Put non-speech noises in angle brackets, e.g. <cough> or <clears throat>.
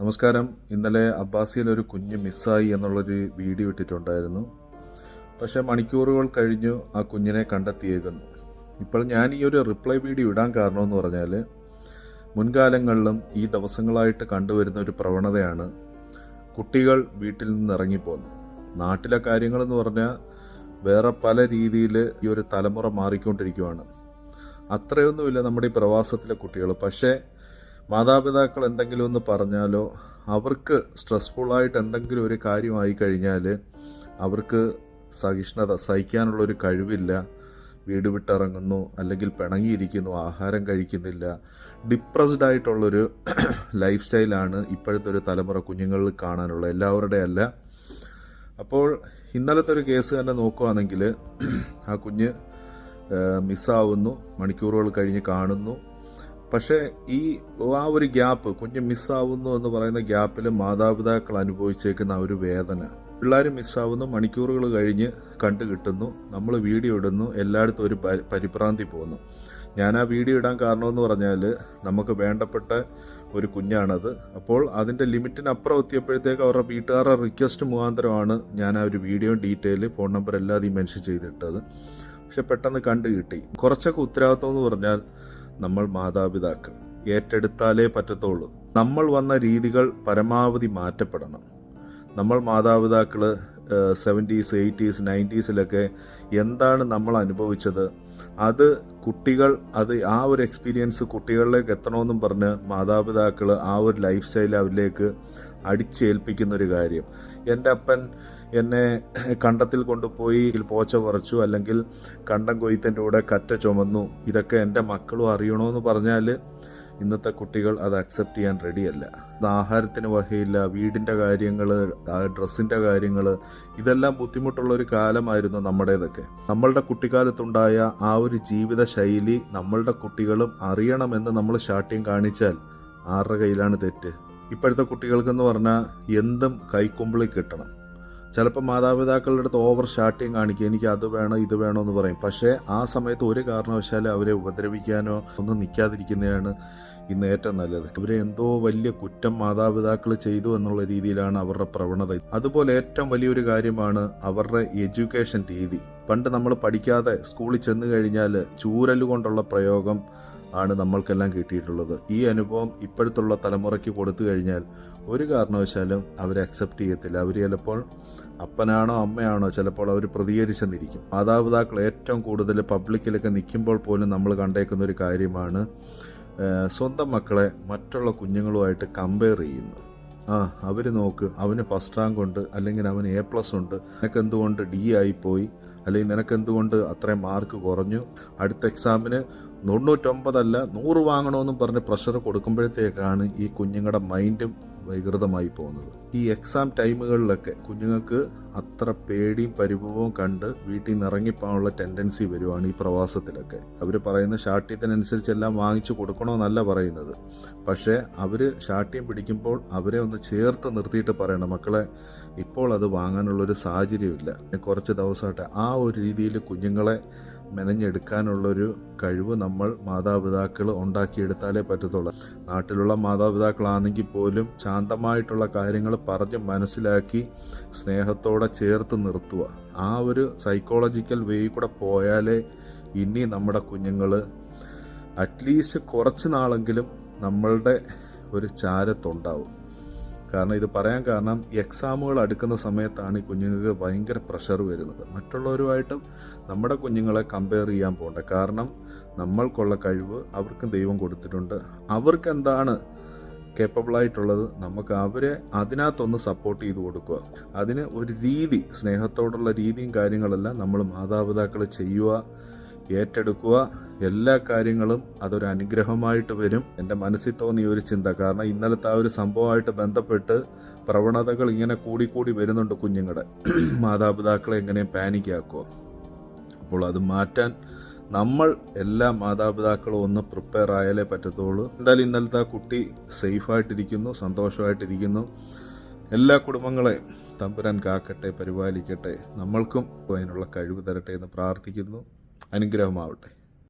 നമസ്കാരം. ഇന്നലെ അബ്ബാസിയിൽ ഒരു കുഞ്ഞ് മിസ്സായി എന്നുള്ളൊരു വീഡിയോ ഇട്ടിട്ടുണ്ടായിരുന്നു. പക്ഷേ മണിക്കൂറുകൾ കഴിഞ്ഞു ആ കുഞ്ഞിനെ കണ്ടെത്തിയേക്കുന്നു. ഇപ്പോൾ ഞാൻ ഈ ഒരു റിപ്ലൈ വീഡിയോ ഇടാൻ കാരണമെന്ന് പറഞ്ഞാൽ മുൻകാലങ്ങളിലും ഈ ദിവസങ്ങളായിട്ട് കണ്ടുവരുന്ന ഒരു പ്രവണതയാണ് കുട്ടികൾ വീട്ടിൽ നിന്ന് ഇറങ്ങിപ്പോകുന്നു നാട്ടിലെ കാര്യങ്ങളെന്ന് പറഞ്ഞാൽ വേറെ പല രീതിയിൽ ഈ ഒരു തലമുറ മാറിക്കൊണ്ടിരിക്കുവാണ്. അത്രയൊന്നുമില്ല നമ്മുടെ ഈ പ്രവാസത്തിലെ കുട്ടികൾ. പക്ഷേ മാതാപിതാക്കൾ എന്തെങ്കിലും ഒന്ന് പറഞ്ഞാലോ അവർക്ക് സ്ട്രെസ്ഫുള്ളായിട്ട് എന്തെങ്കിലും ഒരു കാര്യമായി കഴിഞ്ഞാൽ അവർക്ക് സഹിഷ്ണുത സഹിക്കാനുള്ളൊരു കഴിവില്ല. വീട് വിട്ടിറങ്ങുന്നു അല്ലെങ്കിൽ പിണങ്ങിയിരിക്കുന്നു ആഹാരം കഴിക്കുന്നില്ല. ഡിപ്രസ്ഡ് ആയിട്ടുള്ളൊരു <clears throat> ലൈഫ് സ്റ്റൈലാണ് ഇപ്പോഴത്തെ ഒരു തലമുറ കുഞ്ഞുങ്ങളിൽ കാണാനുള്ള എല്ലാവരുടെ അല്ല. അപ്പോൾ ഇന്നലത്തെ ഒരു കേസ് തന്നെ നോക്കുകയാണെങ്കിൽ <clears throat> ആ കുഞ്ഞ് മിസ്സാവുന്നു മണിക്കൂറുകൾ കഴിഞ്ഞ് കാണുന്നു. പക്ഷേ ഈ ആ ഒരു ഗ്യാപ്പ് കുഞ്ഞ് മിസ്സാവുന്നു എന്ന് പറയുന്ന ഗ്യാപ്പിൽ മാതാപിതാക്കൾ അനുഭവിച്ചേക്കുന്ന ആ ഒരു വേദന. പിള്ളേർ മിസ്സാവുന്നു മണിക്കൂറുകൾ കഴിഞ്ഞ് കണ്ടു കിട്ടുന്നു നമ്മൾ വീഡിയോ ഇടുന്നു എല്ലായിടത്തും ഒരു പരിഭ്രാന്തി പോകുന്നു ഞാൻ ആ വീഡിയോ ഇടാൻ കാരണമെന്ന് പറഞ്ഞാൽ നമുക്ക് വേണ്ടപ്പെട്ട ഒരു കുഞ്ഞാണത്. അപ്പോൾ അതിന്റെ ലിമിറ്റിനപ്പുറം എത്തിയപ്പോഴത്തേക്ക് അവരുടെ വീട്ടുകാരുടെ റിക്വസ്റ്റ് മുഖാന്തരമാണ് ഞാൻ ആ ഒരു വീഡിയോ ഡീറ്റെയിൽ ഫോൺ നമ്പർ എല്ലാതെയും മെൻഷൻ ചെയ്തിട്ടത്. പക്ഷെ പെട്ടെന്ന് കണ്ടു കിട്ടി. കുറച്ചൊക്കെ ഉത്തരവാദിത്വം എന്ന് പറഞ്ഞാൽ നമ്മൾ മാതാപിതാക്കൾ. ഏറ്റെടുത്താലേ പറ്റത്തുള്ളൂ. നമ്മൾ വന്ന രീതികൾ പരമാവധി മാറ്റപ്പെടണം. നമ്മൾ മാതാപിതാക്കൾ സെവന്റീസ് എയ്റ്റീസ് നയന്റീസിലൊക്കെ എന്താണ് നമ്മൾ അനുഭവിച്ചത്? അത് കുട്ടികൾ അത് ആ ഒരു എക്സ്പീരിയൻസ് കുട്ടികളിലേക്ക് എത്തണമെന്നും പറഞ്ഞ് മാതാപിതാക്കൾ ആ ഒരു ലൈഫ് സ്റ്റൈൽ അവരിലേക്ക് അടിച്ചേൽപ്പിക്കുന്നൊരു കാര്യം. എന്റെ അപ്പൻ എന്നെ കണ്ടത്തിൽ കൊണ്ടുപോയി പോച്ച പറിച്ചു അല്ലെങ്കിൽ കണ്ടം കൊയ്ത്തിന്റെ കൂടെ കറ്റ ചുമന്നു. ഇതൊക്കെ എന്റെ മക്കളും അറിയണമെന്ന് പറഞ്ഞാൽ ഇന്നത്തെ കുട്ടികൾ അത് അക്സെപ്റ്റ് ചെയ്യാൻ റെഡിയല്ല ആഹാരത്തിന് വകയില്ല വീടിന്റെ കാര്യങ്ങൾ ഡ്രസ്സിന്റെ കാര്യങ്ങൾ ഇതെല്ലാം ബുദ്ധിമുട്ടുള്ള ഒരു കാലമായിരുന്നു നമ്മുടേതൊക്കെ. നമ്മളുടെ കുട്ടിക്കാലത്തുണ്ടായ ആ ഒരു ജീവിത ശൈലി നമ്മളുടെ കുട്ടികളും അറിയണമെന്ന് നമ്മൾ ശാഠ്യം കാണിച്ചാൽ ആരുടെ കയ്യിലാണ് തെറ്റ്? ഇപ്പോഴത്തെ കുട്ടികൾക്കെന്ന് പറഞ്ഞാൽ എന്തും കൈക്കുമ്പിളിൽ കിട്ടണം. ചിലപ്പോൾ മാതാപിതാക്കളുടെ അടുത്ത് ഓവർ ഷാട്ടിങ് കാണിക്കുക എനിക്ക് അത് വേണം ഇത് വേണോ എന്ന് പറയും. പക്ഷേ ആ സമയത്ത് ഒരു കാരണവശാലും അവരെ ഉപദ്രവിക്കാനോ ഒന്നും നിൽക്കാതിരിക്കുന്നതാണ് ഇന്ന് ഏറ്റവും നല്ലത്. ഇവരെ എന്തോ വലിയ കുറ്റം മാതാപിതാക്കൾ ചെയ്തു എന്നുള്ള രീതിയിലാണ് അവരുടെ പ്രവണത. അതുപോലെ ഏറ്റവും വലിയൊരു കാര്യമാണ് അവരുടെ എഡ്യൂക്കേഷൻ രീതി. പണ്ട് നമ്മൾ പഠിക്കാതെ സ്കൂളിൽ ചെന്ന് കഴിഞ്ഞാൽ ചൂരൽ കൊണ്ടുള്ള പ്രയോഗം ആണ് നമ്മൾക്കെല്ലാം കിട്ടിയിട്ടുള്ളത്. ഈ അനുഭവം ഇപ്പോഴത്തുള്ള തലമുറയ്ക്ക് കൊടുത്തു കഴിഞ്ഞാൽ ഒരു കാരണവശാലും അവർ അക്സെപ്റ്റ് ചെയ്യത്തില്ല. അവർ ചിലപ്പോൾ അപ്പനാണോ അമ്മയാണോ ചിലപ്പോൾ അവർ പ്രതികരിച്ചെന്നിരിക്കും. മാതാപിതാക്കൾ ഏറ്റവും കൂടുതൽ പബ്ലിക്കിലൊക്കെ നിൽക്കുമ്പോൾ പോലും നമ്മൾ കണ്ടേക്കുന്ന ഒരു കാര്യമാണ് സ്വന്തം മക്കളെ മറ്റുള്ള കുഞ്ഞുങ്ങളുമായിട്ട് കമ്പയർ ചെയ്യുന്നു ആ അവർ നോക്ക് അവന് ഫസ്റ്റ് റാങ്ക് ഉണ്ട് അല്ലെങ്കിൽ അവന് എ പ്ലസ് ഉണ്ട്. നിനക്ക് എന്തുകൊണ്ട് ഡി ആയിപ്പോയി അല്ലെങ്കിൽ നിനക്ക് എന്തുകൊണ്ട് അത്രയും മാർക്ക് കുറഞ്ഞു? അടുത്ത എക്സാമിന് തൊണ്ണൂറ്റൊമ്പതല്ല നൂറ് വാങ്ങണമെന്നും പറഞ്ഞ് പ്രഷർ കൊടുക്കുമ്പോഴത്തേക്കാണ് ഈ കുഞ്ഞുങ്ങളുടെ മൈൻഡും വികൃതമായി പോകുന്നത്. ഈ എക്സാം ടൈമുകളിലൊക്കെ കുഞ്ഞുങ്ങൾക്ക് അത്ര പേടിയും പരിഭവവും കണ്ട് വീട്ടിൽ നിന്ന് ഇറങ്ങിപ്പോകാനുള്ള ടെൻഡൻസി വരുവാണ് ഈ പ്രവാസത്തിലൊക്കെ. അവർ പറയുന്ന ശാഠ്യത്തിനനുസരിച്ച് എല്ലാം വാങ്ങിച്ചു കൊടുക്കണമെന്നല്ല പറയുന്നത്. പക്ഷേ അവർ ശാഠ്യം പിടിക്കുമ്പോൾ അവരെ ഒന്ന് ചേർത്ത് നിർത്തിയിട്ട് പറയണം മക്കളെ ഇപ്പോൾ അത് വാങ്ങാനുള്ളൊരു സാഹചര്യമില്ല. കുറച്ച് ദിവസമായിട്ട്. ആ ഒരു രീതിയിൽ കുഞ്ഞുങ്ങളെ മെനഞ്ഞെടുക്കാനുള്ളൊരു കഴിവ് നമ്മൾ മാതാപിതാക്കൾ ഉണ്ടാക്കിയെടുത്താലേ പറ്റത്തുള്ളൂ. നാട്ടിലുള്ള മാതാപിതാക്കളാണെങ്കിൽ പോലും ശാന്തമായിട്ടുള്ള കാര്യങ്ങൾ പറഞ്ഞ് മനസ്സിലാക്കി സ്നേഹത്തോടെ ചേർത്ത് നിർത്തുക. ആ ഒരു സൈക്കോളജിക്കൽ വേ കൂടെ പോയാലേ ഇനി നമ്മുടെ കുഞ്ഞുങ്ങൾ അറ്റ്ലീസ്റ്റ് കുറച്ച് നാളെങ്കിലും നമ്മളുടെ ഒരു ചാരത്തുണ്ടാവും. കാരണം ഇത് പറയാൻ കാരണം എക്സാമുകൾ അടുക്കുന്ന സമയത്താണ് ഈ കുഞ്ഞുങ്ങൾക്ക് ഭയങ്കര പ്രഷർ വരുന്നത്. മറ്റുള്ളവരുമായിട്ടും നമ്മുടെ കുഞ്ഞുങ്ങളെ കമ്പയർ ചെയ്യാൻ പോകണ്ട. കാരണം നമ്മൾക്കുള്ള കഴിവ് അവർക്കും ദൈവം കൊടുത്തിട്ടുണ്ട്. അവർക്ക് എന്താണ് കേപ്പബിൾ ആയിട്ടുള്ളത്? നമുക്ക് അവരെ അതിനകത്തൊന്ന് സപ്പോർട്ട് ചെയ്ത് കൊടുക്കുക. അതിന് ഒരു രീതി സ്നേഹത്തോടുള്ള രീതിയും കാര്യങ്ങളെല്ലാം നമ്മൾ മാതാപിതാക്കൾ ചെയ്യുക. ഏറ്റെടുക്കുക. എല്ലാ കാര്യങ്ങളും അതൊരു അനുഗ്രഹമായിട്ട് വരും. എന്റെ മനസ്സിൽ തോന്നിയ ഒരു ചിന്ത. കാരണം ഇന്നലത്തെ ആ ഒരു സംഭവമായിട്ട് ബന്ധപ്പെട്ട് പ്രവണതകൾ ഇങ്ങനെ കൂടിക്കൂടി വരുന്നുണ്ട് കുഞ്ഞുങ്ങളുടെ. മാതാപിതാക്കളെ എങ്ങനെ പാനിക്കാക്കുക അപ്പോൾ അത് മാറ്റാൻ നമ്മൾ എല്ലാ മാതാപിതാക്കളും ഒന്ന് പ്രിപ്പയർ ആയാലേ പറ്റത്തുള്ളൂ. എന്തായാലും ഇന്നലത്തെ ആ കുട്ടി സേഫായിട്ടിരിക്കുന്നു സന്തോഷമായിട്ടിരിക്കുന്നു. എല്ലാ കുടുംബങ്ങളെയും തമ്പുരാൻ കാക്കട്ടെ പരിപാലിക്കട്ടെ. നമ്മൾക്കും അതിനുള്ള കഴിവ് തരട്ടെ എന്ന് പ്രാർത്ഥിക്കുന്നു. അനുഗ്രഹമാവട്ടെ.